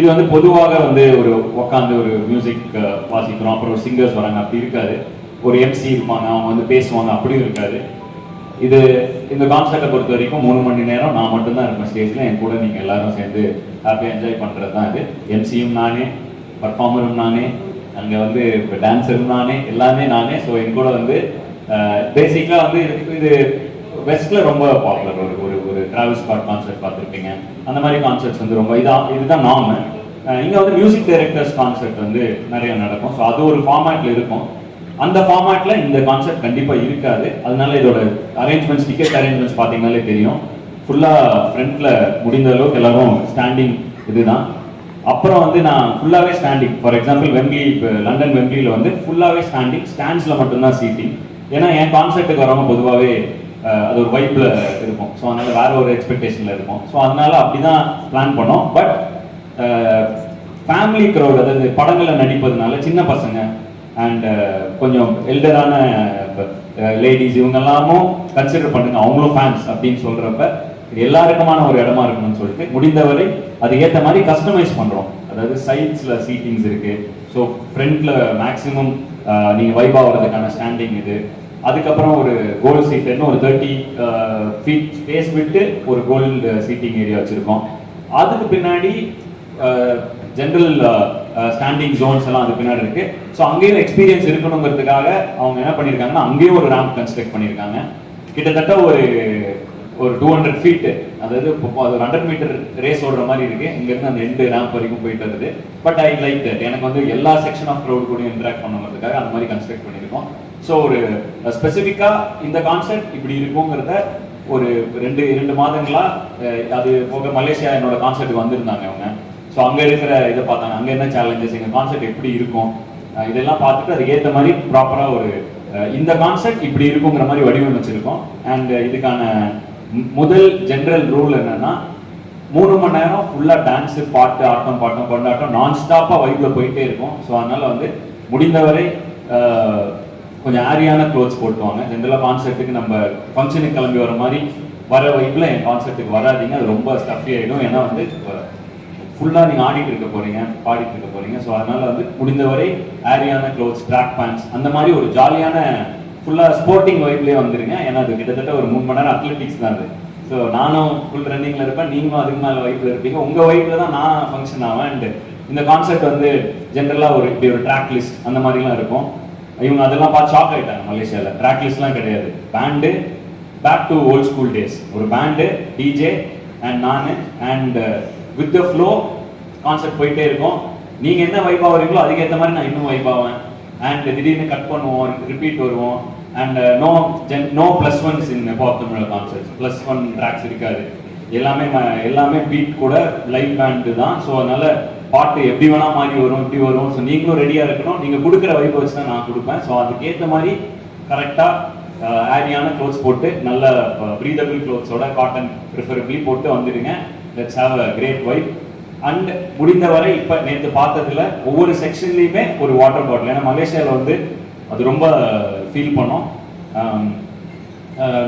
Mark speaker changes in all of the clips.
Speaker 1: இது வந்து பொதுவாக வந்து ஒரு உட்காந்து ஒரு மியூசிக் வாசிக்கிறோம். அப்புறம் ஒரு சிங்கர்ஸ் வராங்க. அப்படி இருக்காது. ஒரு எம்சி இருப்பாங்க. அவங்க வந்து பேசுவாங்க. அப்படியும் இருக்காது. இது இந்த கான்சர்ட்டை பொறுத்த வரைக்கும் மூணு மணி நேரம் நான் மட்டும்தான் இருப்பேன் ஸ்டேஜில் என் கூட நீங்கள் எல்லாரும் சேர்ந்து ஹாப்பியாக என்ஜாய் பண்ணுறது தான் இது. எம்சியும் நானே பர்ஃபார்மரும் நானே அங்கே வந்து இப்போ டான்ஸரும் நானே எல்லாமே நானே. ஸோ என் கூட வந்து பேசிக்காக வந்து இதுக்கு இது வெஸ்ட்ல ரொம்ப பாப்புலர் ஒரு ஒரு ஒரு டிராவல் ஸ்பாட் கான்சர்ட் பார்த்துருப்பீங்க. அந்த மாதிரி கான்சர்ட்ஸ் வந்து ரொம்ப இதான் இதுதான் நாம. இங்கே வந்து மியூசிக் டைரக்டர்ஸ் கான்சர்ட் வந்து நிறைய நடக்கும். ஸோ அது ஒரு ஃபார்மேட்ல இருக்கும். அந்த ஃபார்மேட்ல இந்த கான்செப்ட் கண்டிப்பா இருக்காது. அதனால இதோட அரேஞ்ச்மெண்ட்ஸ் டிக்கெட் அரேஞ்ச்மெண்ட்ஸ் பார்த்தீங்கனாலே தெரியும். ஃபுல்லா ஃப்ரண்ட்ல முடிந்த அளவுக்கு எல்லாரும் ஸ்டாண்டிங் இதுதான். அப்புறம் வந்து நான் ஃபுல்லாகவே ஸ்டாண்டிங் ஃபார் எக்ஸாம்பிள் வெம்ப்ளி இப்போ லண்டன் வெம்ப்ளியில் வந்து ஃபுல்லாகவே ஸ்டாண்டிங் ஸ்டாண்ட்ஸில் மட்டும்தான் சீட்டிங் ஏன்னா என் கான்செர்ட்டுக்கு வரவங்க பொதுவாகவே அது ஒரு வைப்பில் இருக்கும். ஸோ அதனால் வேற ஒரு எக்ஸ்பெக்டேஷனில் இருக்கும். ஸோ அதனால அப்படிதான் பிளான் பண்ணோம். பட் ஃபேமிலி க்ரௌட் அதாவது படங்களில் நடிப்பதுனால சின்ன பசங்க அண்ட் கொஞ்சம் எல்டரான லேடிஸ் இவங்க எல்லாமும் கன்சிடர் பண்ணுங்க. அவங்களும் ஃபேன்ஸ் அப்படின்னு சொல்றப்ப இது எல்லாருக்குமான ஒரு இடமா இருக்கணும்னு சொல்லிட்டு முடிந்தவரை அது ஏற்ற மாதிரி கஸ்டமைஸ் பண்றோம். அதாவது சைட்ஸ்ல சீட்டிங்ஸ் இருக்கு. ஸோ ஃப்ரண்ட்ல மேக்ஸிமம் நீங்க வைப் ஆகுறதுக்கான ஸ்டாண்டிங் இது. அதுக்கப்புறம் ஒரு கோல்டு சீட்டுன்னு ஒரு தேர்ட்டி ஃபீட் ஸ்பேஸ் விட்டு ஒரு கோல்டு சீட்டிங் ஏரியா வச்சுருக்கோம். அதுக்கு பின்னாடி ஜென்ரல் ஸ்டாண்டிங் ஜோன்ஸ் எல்லாம் அது பின்னாடி இருக்கு. ஸோ அங்கேயும் எக்ஸ்பீரியன்ஸ் இருக்கணுங்கிறதுக்காக அவங்க என்ன பண்ணியிருக்காங்கன்னா அங்கேயும் ஒரு ரேம்ப் கன்ஸ்ட்ரக்ட் பண்ணியிருக்காங்க. கிட்டத்தட்ட ஒரு ஒரு டூ ஹண்ட்ரட் ஃபீட்டு அதாவது அது ஒரு ஹண்ட்ரட் மீட்டர் ரேஸ் ஓடுற மாதிரி இருக்கு. இங்கேருந்து அந்த எண்டு ரேம்ப் வரைக்கும் போயிட்டு வருது பட் ஐ லைக் தட் எனக்கு வந்து எல்லா செக்ஷன் ஆஃப் க்ரௌட் கூடயும் இன்ட்ராக்ட் பண்ணுங்கிறதுக்காக அந்த மாதிரி கன்ஸ்ட்ரக்ட் பண்ணியிருக்கோம். ஸோ ஒரு ஸ்பெசிஃபிக்காக இந்த கான்செப்ட் இப்படி இருக்குங்கிறத ஒரு ரெண்டு இரண்டு மாதங்களா அது போக மலேசியா என்னோட கான்செப்ட் வந்திருந்தாங்க அவங்க. ஸோ அங்கே இருக்கிற இதை பார்த்தாங்க. அங்கே என்ன சேலஞ்சஸ் எங்கள் கான்செர்ட் எப்படி இருக்கும்? இதெல்லாம் பார்த்துட்டு அதுக்கு ஏற்ற மாதிரி ப்ராப்பராக ஒரு இந்த கான்செப்ட் இப்படி இருக்குங்கிற மாதிரி வடிவமைச்சிருக்கோம் அண்ட் இதுக்கான முதல் ஜென்ரல் ரூல் என்னன்னா மூணு மணி நேரம் ஃபுல்லாக டான்ஸு பாட்டு ஆட்டம் பாட்டம் கொண்டாட்டம் நான் ஸ்டாப்பாக வைப்பில் போயிட்டே இருக்கும். ஸோ அதனால் வந்து முடிந்தவரை கொஞ்சம் ஆரியான க்ளோத்ஸ் போட்டுவாங்க. ஜென்ரலாக கான்செர்ட்டுக்கு நம்ம ஃபங்க்ஷனுக்கு கிளம்பி வர மாதிரி வர வைப்பில் என் கான்செர்ட்டுக்கு வராதீங்க. அது ரொம்ப ஸ்டஃபி ஆகிடும் ஏன்னா வந்து ஃபுல்லாக நீங்கள் ஆடிட்டு இருக்க போகிறீங்க பாடிட்டு இருக்க போகிறீங்க ஸோ அதனால் வந்து முடிந்தவரை ஆரியான க்ளோத்ஸ் ட்ராக் பேண்ட்ஸ் அந்த மாதிரி ஒரு ஜாலியான ஃபுல்லாக ஸ்போர்ட்டிங் வைப்லேயே வந்துருங்க. ஏன்னா அது கிட்டத்தட்ட ஒரு மூணு மணி நேரம் அத்லெட்டிக்ஸ் தான் அது. ஸோ நானும் ஃபுல் ரன்னிங்கில் இருப்பேன். நீங்களும் அதுக்கு மேலே வைப்பில் இருப்பீங்க. உங்கள் வைப்பில் தான் நான் ஃபங்க்ஷன் ஆவேன். அண்ட் இந்த கான்செர்ட் வந்து ஜென்ரலாக ஒரு இப்படி ஒரு ட்ராக் லிஸ்ட் அந்த மாதிரிலாம் இருக்கும். இவங்க அதெல்லாம் பார்த்து ஷாக் ஆகிட்டாங்க மலேசியாவில் ட்ராக்லிஸ்ட்லாம் கிடையாது. Band back to old school days ஒரு பேண்டு டிஜே அண்ட் நான் and with the flow concept போயிட்டே இருக்கும். நீங்கள் என்ன வைப் ஆகிறீங்களோ அதுக்கேற்ற மாதிரி நான் இன்னும் வைப் ஆவேன். அண்ட் திடீர்னு கட் பண்ணுவோம் ரிப்பீட் வருவோம். And no gen no plus ones in pop Tamil concert plus one tracks இருக்காது. எல்லாமே ம- எல்லாமே பீட் கூட லைவ் பேண்டு தான். ஸோ அதனால பாட்டு எப்படி வேணா மாறி வரும் இப்படி வரும் ஸோ நீங்களும் ரெடியா இருக்கணும். நீங்க கொடுக்குற வைப் வச்சு தான் நான் கொடுப்பேன். ஸோ அதுக்கேற்ற மாதிரி கரெக்டாக ஆரியான க்ளோத்ஸ் போட்டு நல்ல ப்ரீதபிள் க்ளோத்ஸோட காட்டன் ப்ரிஃபரபிளி போட்டு வந்துடுங்க. Let's have a great vibe and முடிந்தவரை இப்போ நேற்று பார்த்ததுல ஒவ்வொரு செக்ஷன்லேயுமே ஒரு வாட்டர் பாட்டில் ஏன்னா மலேசியாவில் வந்து அது ரொம்ப ஃபீல் பண்ணோம்.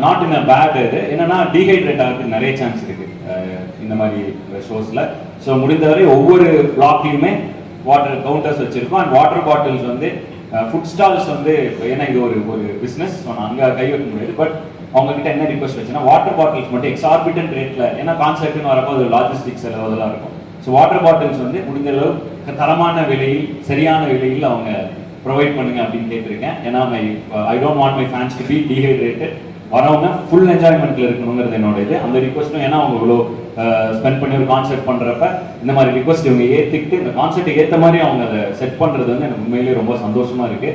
Speaker 1: நாட் இன் அ பேட் இது. என்னன்னா டீஹைட்ரேட் ஆகிறதுக்கு நிறைய சான்ஸ் இருக்கு. Uh, இந்த மாதிரி ஷோஸில் ஸோ முடிந்தவரை ஒவ்வொரு பிளாக்லையுமே வாட்டர் கவுண்டர்ஸ் வச்சிருக்கோம். அண்ட் வாட்டர் பாட்டில்ஸ் வந்து uh, ஃபுட் ஸ்டால்ஸ் வந்து ஏன்னா இது ஒரு ஒரு பிஸ்னஸ் ஸோ நான் அங்கே கை வைக்க முடியாது. பட் அவங்க கிட்ட என்ன ரிக்வஸ்ட் வச்சுன்னா வாட்டர் பாட்டில்ஸ் மட்டும் எக்ஸார்பிட்டன் ரேட்ல ஏன்னா கான்செப்ட்னு வரப்போ அது லாஜிஸ்டிக்ஸ் செலவு அதெல்லாம் இருக்கும். ஸோ வாட்டர் பாட்டில்ஸ் வந்து முடிந்த அளவு தரமான விலையில் சரியான விலையில் அவங்க ப்ரொவைட் பண்ணுங்க அப்படின்னு கேட்டிருக்கேன். ஏன்னா my I don't want my fans to be dehydrated வரவங்க ஃபுல் என்ஜாய்மெண்ட்ல இருக்கணுங்கிறது என்னோட இது அந்த ரிக்வஸ்ட்டும் ஏன்னா அவங்க இவ்வளோ uh, ஸ்பெண்ட் பண்ணி ஒரு கான்சர்ட் பண்றப்ப இந்த மாதிரி ரிக்வஸ்ட் இவங்க ஏத்துக்கிட்டு இந்த கான்சர்ட்டுக்கு ஏற்ற மாதிரி அவங்க அதை செட் பண்றது வந்து எனக்கு உண்மையிலேயே ரொம்ப சந்தோஷமா இருக்கு.